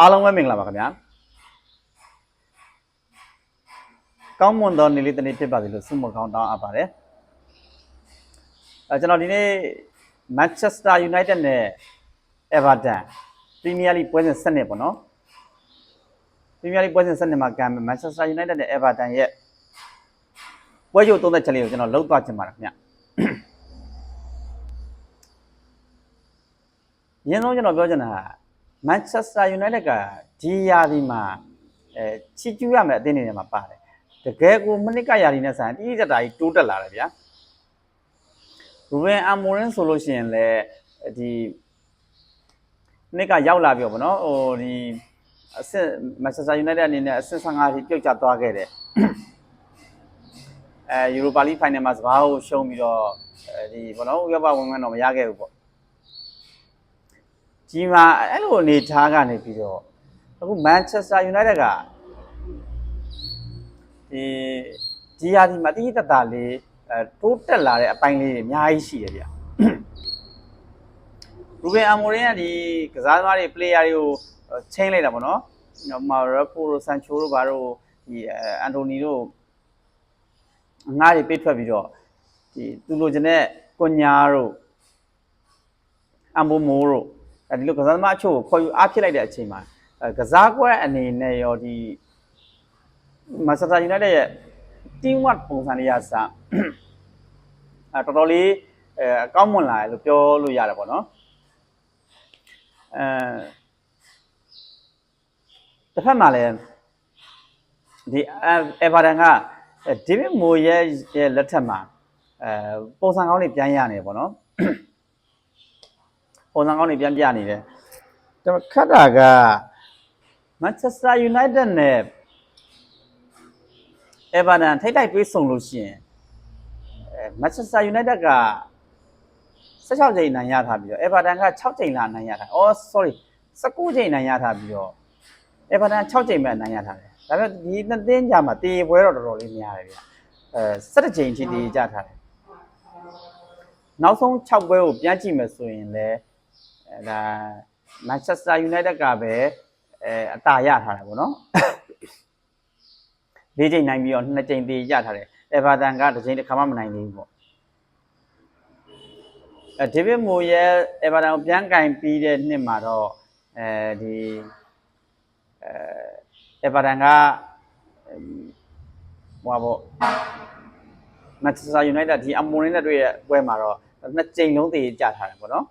အားလုံးပဲမင်္ဂလာပါခင်ဗျာကောင်းမွန်သောနေ့လေးတစ်နေ့ဖြစ်ပါစေလို့ဆုမကောင်းတောင်းအပ်ပါတယ်အဲကျွန်တော်ဒီနေ့ Manchester United နဲ့ Everton Premier League ပွဲစဉ်7နှစ်ပေါ့နော် Premier League ပွဲစဉ်7နှစ်မှာကံ Manchester United နဲ့ Everton ရဲ့ပွဲချုပ်သုံးသက်ချက်လေးကိုကျွန်တော်လှုပ်သွားချင်ပါတယ်ခင်ဗျာ ရင်းဆုံးကျွန်တော်ပြောချင်တာက Manchester United ကဒီယာဒီမှာအဲချီကျူးရမယ်အသင်းတွေထဲမှာပါတယ်တကယ်ကိုမနစ်ကယာဒီနဲ့ဆိုင်တိတိကျကျကြီးတိုးတက်လာတယ်ဗျာရူဘင်အမိုရင်ဆိုလို့ရှိရင်လည်းဒီနှစ်ကရောက်လာပြီပေါ့နော်ဟိုဒီအဆင့် Manchester United အနေနဲ့အဆင့်15ထိပြုတ်ကျသွားခဲ့တယ်အဲ Europa League Final မှာစကားကိုရှုံးပြီးတော့အဲဒီဘောနော်ဥရောပဝင်ဝင်တော့မရခဲ့ဘူးပေါ့ ဒီမှာအဲ့လိုအနေထားကနေပြီးတော့အခု Manchester United ကဒီဒီဟာဒီမှာတိတိတတ်တာလေးအဲတိုးတက်လာတဲ့အပိုင်းလေးတွေအများကြီးရှိတယ်ဗျရူဘင်အမိုရင်ကဒီကစားသမားတွေ player တွေကိုချင်းလိုက်တာပေါ့နော်။နော်မာရက်ဖိုရိုဆန်ချိုတို့ဘာတို့ဒီအန်တိုနီတို့ငါးတွေပိတ်ထွက်ပြီးတော့ဒီသူလိုချင်တဲ့ကွန်ညာတို့အမ်ဘိုမိုတို့အဲ ဒီလိုကစားသမားအချို့ကိုခေါ်ယူအားဖြစ်လိုက်တဲ့အချိန်မှာအဲကစားကွက်အနေနဲ့ရောဒီမန်ချက်စတာယူနိုက်တက်ရဲ့ team work ပုံစံလေးရစအဲတော်တော်လေးအဲအကောင်းမွန်လာတယ်လို့ပြောလို့ရတယ်ပေါ့နော်အဲတစ်ဖက်မှာလည်းဒီအေဗာဒန်ကဒေးဗစ်မိုရဲ့ရဲ့လက်ထက်မှာအဲပုံစံကောင်းလေးပြန်ရနေပေါ့နော် ပုံစံကောင်းတွေပြန်ပြနေတယ်ဒါပေမဲ့ခက်တာက Manchester United နဲ့ Everton ထိတ်တိုက်ပြေးဆုံလို့ရှိရင်အဲ Manchester United က16ချိန်နိုင်ရထားပြီးတော့ Everton က6ချိန်လာနိုင်ရထား။ Oh sorry 19ချိန်နိုင်ရထားပြီးတော့ Everton 6ချိန်ပဲနိုင်ရထားတယ်။ဒါပေမဲ့ဒီနှစ်သင်းကြာမှာတေပွဲတော့တော်တော်လေးများတယ်ဗျ။အဲ17ချိန်ထိတေကြထားတယ်။နောက်ဆုံး6ပွဲကိုပြန်ကြည့်မယ်ဆိုရင်လည်း အဲဒါ Manchester United ကပဲအဲအတာရထားတယ်ပေါ့နော်။၄ချိန်နိုင်ပြီးတော့2ချိန်တေရထားတယ်။ Everton ကတစ်ချိန်တစ်ခါမှမနိုင်သေးဘူးပေါ့။အဲဒေးဗစ်မိုရဲ့ Everton ကိုပြန်ကင်ပြီးတဲ့နှစ်မှာတော့အဲဒီအဲ Everton ကဟိုပါပေါ့ Manchester United ဒီအမွန်ရင်းနဲ့တွေ့ရဲ့ပွဲမှာတော့နှစ်ကြိမ်လုံးတည်ကြထားတယ်ပေါ့နော်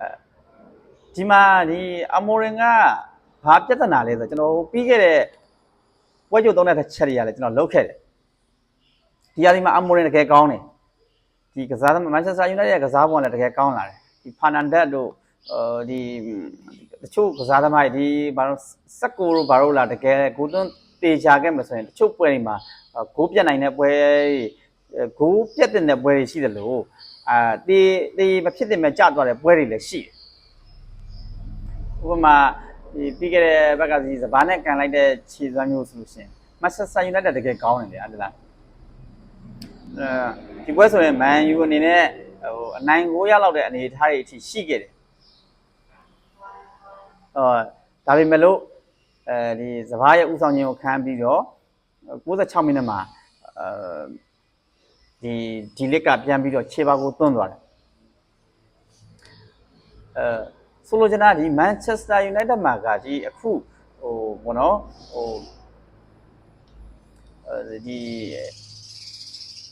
အဲ ဒီမှာဒီအမိုရင်ကဘာပြဿနာလဲဆိုတော့ကျွန်တော်ပြီးခဲ့တဲ့ပွဲကြိုသုံးတဲ့ချက်တွေကလည်းကျွန်တော်လုပ်ခဲ့တယ်ဒီအရင်မှာအမိုရင်တကယ်ကောင်းတယ်ဒီကစားသမား Manchester United ရဲ့ကစားပုံကလည်းတကယ်ကောင်းလာတယ်ဒီ Fernandes တို့အဲဒီတချို့ကစားသမားတွေဒီဘာလို့စက်ကိုတို့ဘာလို့လာတကယ်ကိုသွန်းတေချာခဲ့မှာဆိုရင်တချို့ပွဲတွေမှာဂိုးပြတ်နိုင်တဲ့ပွဲဂိုးပြတ်တဲ့ပွဲတွေရှိတယ်လို့အာတေတေမဖြစ်တဲ့မဲ့ကြသွားတဲ့ပွဲတွေလည်းရှိတယ် ဥပမာဒီပြီးခဲ့တဲ့ဘက်ကစီစဘာနဲ့ကန်လိုက်တဲ့ခြေစွမ်းမျိုးဆိုလို့ရှိရင် Manchester United တကယ်ကောင်းတယ်လေအဲ့ဒါလားအဲဒီပွဲဆိုရင် Man U အနေနဲ့ဟိုအနိုင်ကိုရလောက်တဲ့အနေအထားတွေအထိရှိခဲ့တယ်အော်ဒါပေမဲ့လို့အဲဒီစဘာရဲ့ဥဆောင်ခြင်းကိုခံပြီးတော့96မိနစ်မှာအဲဒီဒီလစ်ကပြန်ပြီးတော့ခြေပါကိုသွန်းသွားတယ်အဲ ဆိုလိုချင်တာဒီ Manchester United မှာကဒီအခုဟိုဘောနော်ဟိုအဲဒီ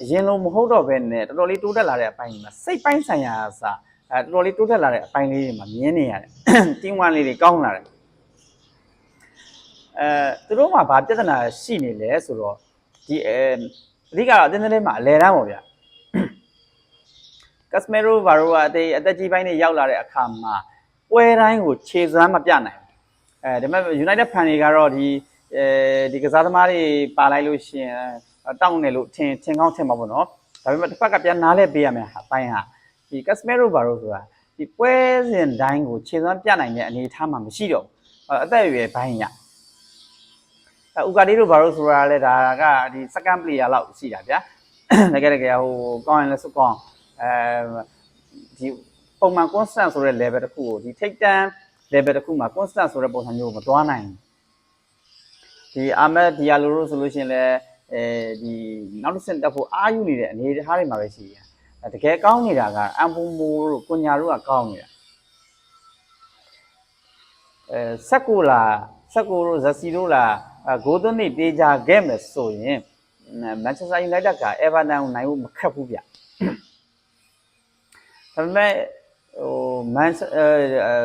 အရင်လိုမဟုတ်တော့ဘဲနဲ့တော်တော်လေးတိုးတက်လာတဲ့အပိုင်းတွေမှာစိတ်ပိုင်းဆိုင်ရာအစားအဲတော်တော်လေးတိုးတက်လာတဲ့အပိုင်းလေးတွေမှာမြင်နေရတယ်။ team one လေးတွေကောင်းလာတယ်။အဲသူတို့မှာဘာပြဿနာရှိနေလဲဆိုတော့ဒီအဲအဓိကတော့အတင်းတင်းမှာအလဲတန်းပေါ့ဗျာ။ Casemiro ဘာလို့ကအသေးအသက်ကြီးပိုင်းတွေရောက်လာတဲ့အခါမှာ ပွဲတိုင်းကိုခြေစွမ်းမပြနိုင်ဘူး။အဲဒီမဲ့ United fan တွေကတော့ဒီအဲဒီကစားသမားတွေပါလိုက်လို့ရှိရင်တောင်းနေလို့ထင်ထင်ကောင်းထင်မှာပေါ့နော်ဒါပေမဲ့တစ်ဖက်ကပြန်နားလဲပေးရမယ်ဟာပိုင်းဟာဒီ Casemiro ဘာလို့ဆိုတာဒီပွဲစဉ်တိုင်းကိုခြေစွမ်းပြနိုင်တဲ့အနေအထားမှမရှိတော့ဘူးအသက်အရွယ်ဘိုင်းရဥကာဒီတို့ဘာလို့ဆိုတာလဲဒါကဒီ second player လောက်ရှိတာဗျာတကယ်တကယ်ဟိုကောင်းရင်လည်းစုကောင်းအဲဒီ ပုံပုံမှန် constant ဆိုတဲ့ level တစ်ခုကိုဒီထိတ်တန်း level တစ်ခုမှာ constant ဆိုတဲ့ပုံစံမျိုးကိုမသွားနိုင်ဘူးဒီအာမက်ဒီယာလိုလို့ဆိုလို့ရှိရင်လည်းအဲဒီနောက်တစ်ဆင့်တက်ဖို့အာယူနေတဲ့အနေအထားတွေမှာပဲရှိတယ်အဲတကယ်ကောင်းနေတာကအမ်ပူမိုတို့ကွန်ညာတို့ကကောင်းနေတာအဲဆက်ကိုလာဆက်ကိုတို့ဇက်စီတို့လာဂိုးသွန်းနေတေးကြခဲ့မယ်ဆိုရင်မန်ချက်စတာယူနိုက်တက်ကအေဗာတန်ကိုနိုင်ဖို့မခက်ဘူးဗျဒါပေမဲ့ ဟိုမန်အဲ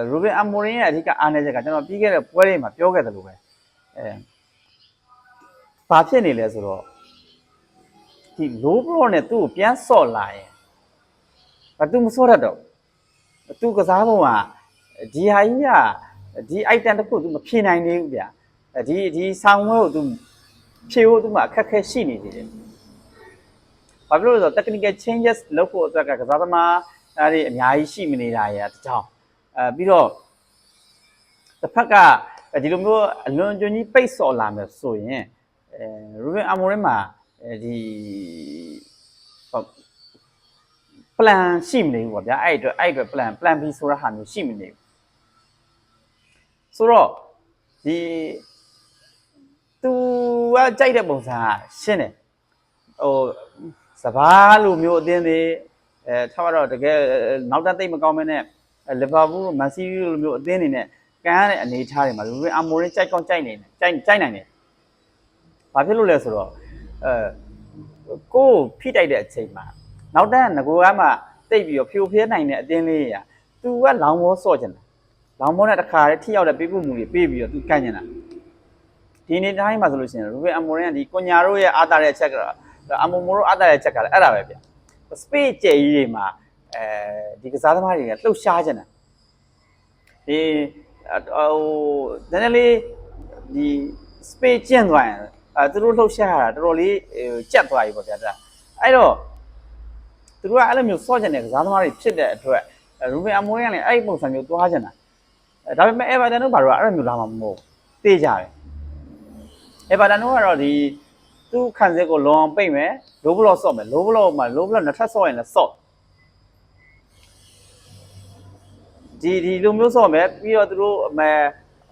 ရူဘင်အမိုရင်ရဲ့အဓိကအားနည်းချက်ကကျွန်တော်ပြီးခဲ့တဲ့ပွဲတွေမှာပြောခဲ့တယ်လို့ပဲအဲဘာဖြစ်နေလဲဆိုတော့ဒီ low blow နဲ့သူ့ကိုပြန်ဆော့လာရင်ဘာသူမဆော့ရတော့ဘူးသူကစားပုံကဒီဟာကြီးကဒီ item တစ်ခုသူမဖြေနိုင်သေးဘူးဗျာဒီဒီဆောင်းဝဲကိုသူဖြေဖို့သူမှအခက်အခဲရှိနေသေးတယ်ဘာဖြစ်လို့လဲဆိုတော့ technical changes လုပ်ဖို့အတွက်ကကစားသမား အားတွေအများကြီးရှိမနေတာရတကြောင်အဲပြီးတော့တစ်ဖက်ကဒီလိုမျိုးအလွန်ကျွံကြီးပိတ်ဆော်လာမယ်ဆိုရင်အဲရူဘင်အမိုရင်မှာအဲဒီဟော plan ရှိမနေဘူးပေါ့ဗျာအဲ့အတွက်အဲ့အတွက် plan plan B ဆိုတဲ့ဟာမျိုးရှိမနေဘူးဆိုတော့ဒီသူကကြိုက်တဲ့ပုံစံကရှင်းတယ်ဟိုစဘာလိုမျိုးအသင်းတွေ အဲထားတော့တကယ်နောက်တက်သိမ့်မကောင်းမင်းနဲ့လီဗာပူးမန်စီးရီးလိုမျိုးအသင်းတွေနဲ့ကန်ရတဲ့အနေအထားတွေမှာလူတွေအမိုရင်ကြိုက်ကောင်းကြိုက်နေတယ်ကြိုက်ကြိုက်နိုင်တယ်။ဘာဖြစ်လို့လဲဆိုတော့အဲကိုယ်ဖိတိုက်တဲ့အချိန်မှာနောက်တန်းငကိုကမှတိတ်ပြီးတော့ဖြိုဖျဲနိုင်တဲ့အသင်းလေးတွေကသူကလောင်ဘောဆော့ကျင်တာလောင်ဘောနဲ့တခါတည်းထိရောက်တဲ့ပေးဖို့မှုတွေပေးပြီးတော့သူကန့်ကျင်တာဒီနေ့တိုင်းမှာဆိုလို့ရှိရင်ရူဘင်အမိုရင်ကဒီကွန်ညာတို့ရဲ့အားတာတဲ့အချက်ကတော့အမမိုရိုအပ်တဲ့ချက်ကလည်းအဲ့ဒါပဲဗျ စပေ့ကျဲကြီးတွေမှာအဲဒီကစားသမားတွေကလှုပ်ရှားကြတယ်ဒီဟိုနည်းနည်းလေးဒီစပေ့ကျင့်သွားရင်အဲသူတို့လှုပ်ရှားရတာတော်တော်လေးကြက်သွားပြီပေါ့ဗျာဒါအဲ့တော့သူတို့ကအဲ့လိုမျိုးစော့ကျင်တဲ့ကစားသမားတွေဖြစ်တဲ့အတွက်ရူဘင်အမိုရီကလည်းအဲ့ဒီပုံစံမျိုးသွားကြတာအဲဒါပေမဲ့အေဗာတန်တို့ဘာလို့အဲ့လိုမျိုးလာမှာမဟုတ်တေးကြတယ်အေဗာတန်တို့ကတော့ဒီ သူ့ခံစစ်ကိုလွန်အောင်ပိတ်မယ်လိုဘလော့ဆော့မယ်လိုဘလော့မှာလိုဘလော့နှစ်ထပ်ဆော့ရင်လည်းဆော့ဒီဒီလိုမျိုးဆော့မယ်ပြီးတော့သူတို့အမဲ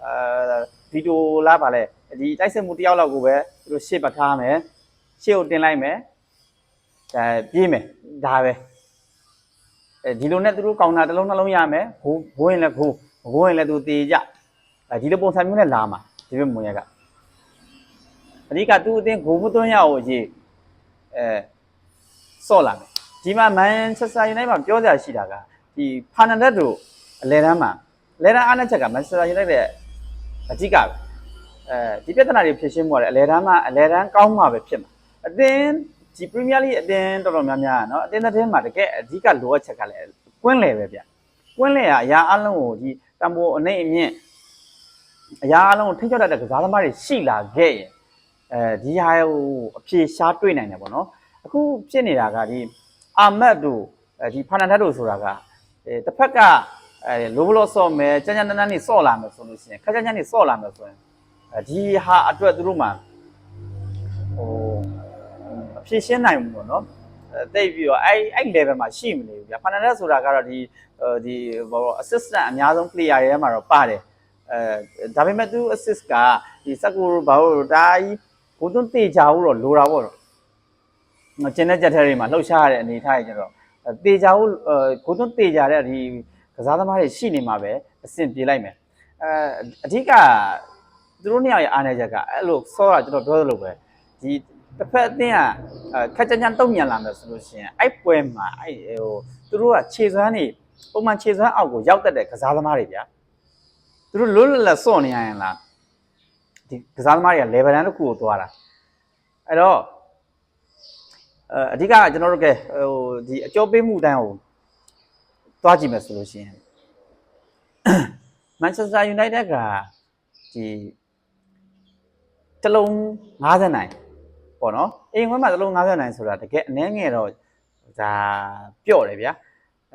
အဲဗီဒီယိုလားပါလေဒီတိုက်စစ်မှုတစ်ယောက်လောက်ကိုပဲသူတို့ရှေ့ပတ်ထားမယ်ရှေ့ကိုတင်လိုက်မယ်အဲပြေးမယ်ဒါပဲအဲဒီလိုနဲ့သူတို့ကောင်တာတစ်လုံးနှလုံးရမယ်ဘိုးဘိုးရင်လည်းဘိုးဘိုးရင်လည်းသူတေကြအဲဒီလိုပုံစံမျိုးနဲ့လာမှာဒီဘက်မွန်ရက်က အဓိကသူ့အတင်းဂိုမသွင်းရအောင်ရေးအဲဆော့လာမယ်ဒီမှာမန်ချက်စတာယူနိုက်မှာပြောစရာရှိတာကဒီဖာနန်ဒက်တို့အလဲတန်းမှာလဲတန်းအားနဲ့ချက်ကမန်ချက်စတာယူနိုက်ရဲ့အဓိကပဲအဲဒီပြဿနာတွေဖြေရှင်းမှုရတယ်အလဲတန်းမှာအလဲတန်းကောင်းမှာပဲဖြစ်မှာအတင်းဒီပရီးမီးယားလိအတင်းတော်တော်များများနော်အတင်းတဲ့မှာတကယ်အဓိကလိုအပ်ချက်ကလည်းကွင်းလေပဲဗျကွင်းလေကအရာအလုံးကိုဒီတံပိုးအနေအမြင့်အရာအလုံးကိုထိချောက်တတ်တဲ့ကစားသမားတွေရှိလာခဲ့ရင် အဲဒီဟာဟိုအဖြေရှားတွေ့နိုင်တယ်ပေါ့နော်အခုဖြစ်နေတာကဒီအာမတ်တို့ဒီဖာနန်ဒတ်တို့ဆိုတာကအဲတစ်ဖက်ကအဲလိုဘလော့ဆော့မယ်ကြမ်းကြမ်းတန်းတန်းနေဆော့လာမယ်ဆိုလို့ရှိရင်ခက်ကြမ်းကြမ်းနေဆော့လာမယ်ဆိုရင်အဲဒီဟာအတွက်သူတို့မှဟိုအဖြေရှင်းနိုင်ဘူးပေါ့နော်အဲတိတ်ပြီးတော့အဲ့အဲ့ level မှာရှိမနေဘူးဗျာဖာနန်ဒတ်ဆိုတာကတော့ဒီဒီဘော assistant အများဆုံး player တွေထဲမှာတော့ပါတယ်အဲဒါပေမဲ့သူ assist ကဒီစကူဘာလို့ဒါကြီး ကိုသွန်းတေချာဘူးတော့လိုတာပေါ့တော့ကျင်းတဲ့ကြက်ထဲတွေမှာလှုပ်ရှားရတဲ့အနေအထားကြီးကျတော့တေချာဘူးကိုသွန်းတေချာတဲ့ဒီကစားသမားတွေရှိနေမှာပဲအဆင်ပြေလိုက်မယ်အဲအဓိကသူတို့နှစ်ယောက်ရဲ့အားနည်းချက်ကအဲ့လိုစောတာကျွန်တော်ပြောသလိုပဲဒီတစ်ဖက်အသင်းကခက်ကြမ်းကြမ်းတုံ့ပြန်လာမယ်ဆိုလို့ရှိရင်အဲ့ပွဲမှာအဲ့ဟိုသူတို့ကခြေစွမ်းနေပုံမှန်ခြေစွမ်းအောက်ကိုရောက်တတ်တဲ့ကစားသမားတွေဗျာသူတို့လွတ်လပ်လပ်စော့နေရရင်လား ဒီကစားသမားတွေက level တန်းတစ်ခုကိုသွားတာအဲ့တော့အဲအဓိကကျွန်တော်တို့ကဟိုဒီအကျော်ပေးမှုတန်းကိုသွားကြည့်မယ်ဆိုလို့ရှိရင် Manchester United ကဒီတစ်လုံး50နိုင်ပေါ့နော်အိမ်ခွဲမှာတစ်လုံး50နိုင်ဆိုတာတကယ်အနည်းငယ်တော့ဒါပြော့တယ်ဗျာ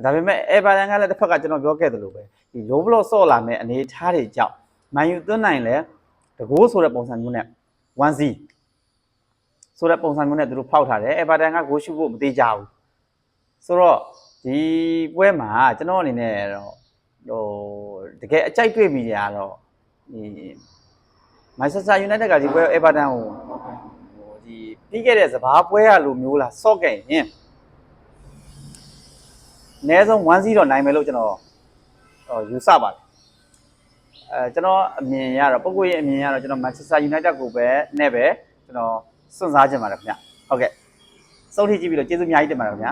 ဒါပေမဲ့ Everton ကလည်းတစ်ဖက်ကကျွန်တော်ပြောခဲ့သလိုပဲဒီ low block ဆော့လာမဲ့အနေအထားတွေကြောင့် Man U သွင်းနိုင်လဲ တကိုးဆိုတဲ့ပုံစံမျိုးနဲ့ 1Z ဆိုတဲ့ပုံစံမျိုးနဲ့သူတို့ဖောက်ထားတယ် Everton ကဂိုးရှုဖို့မသေးကြဘူးဆိုတော့ဒီဒီပွဲမှာကျွန်တော်အနေနဲ့တော့ဟိုတကယ်အကြိုက်တွေ့မိကြတော့ဒီမန်ချက်စတာယူနိုက်တက်ကဒီပွဲအေဗာတန်ကိုဟိုဒီပြီးခဲ့တဲ့စဘာပွဲရလိုမျိုးလားဆော့ခဲ့ရင်အနည်းဆုံး1-0တော့နိုင်မယ်လို့ကျွန်တော်ဟိုယူဆပါတယ် အဲကျွန်တော်အမြင်ရတော့ပုဂ္ဂိုလ်ရဲ့အမြင်ရတော့ကျွန်တော်မန်ချက်စတာယူနိုက်တက်ကိုပဲနဲ့ပဲကျွန်တော်စွန့်စားချင်ပါတယ်ခင်ဗျဟုတ်ကဲ့စုံထိကြည့်ပြီးတော့ကျေးဇူးအများကြီးတင်ပါတယ်ခင်ဗျာ